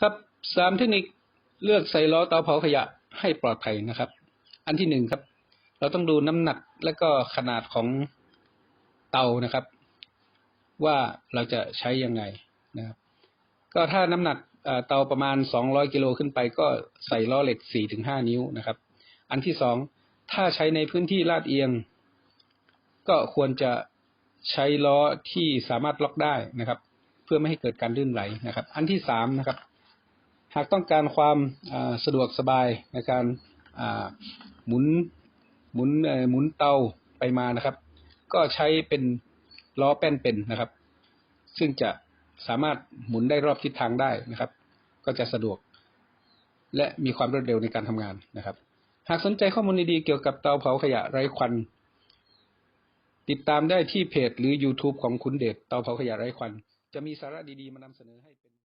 ครับสามเทคนิคเลือกใส่ล้อเตาเผาขยะให้ปลอดภัยนะครับ อันที่หนึ่งครับ เราต้องดูน้ำหนักและก็ขนาดของเตานะครับ ว่าเราจะใช้ยังไงนะครับ ก็ถ้าน้ำหนักเตาประมาณสองร้อยกิโลขึ้นไป ก็ใส่ล้อเหล็กสี่ถึงห้านิ้วนะครับ อันที่สองถ้าใช้ในพื้นที่ลาดเอียง ก็ควรจะใช้ล้อที่สามารถล็อกได้นะครับ เพื่อไม่ให้เกิดการลื่นไหลนะครับ อันที่สามนะครับ หากต้องการความสะดวกสบายในการหมุนหมุนหมุนเตาไปมานะครับ ก็ใช้เป็นล้อแป้นเป็นนะครับ ซึ่งจะสามารถหมุนได้รอบทิศทางได้นะครับ ก็จะสะดวก และมีความรวดเร็วในการทำงานนะครับ หากสนใจข้อมูลดีๆเกี่ยวกับเตาเผาขยะไร้ควัน ติดตามได้ที่เพจหรือ YouTube ของคุณเดชเตาเผาขยะไร้ควัน จะมีสาระดีๆมานำเสนอให้เป็น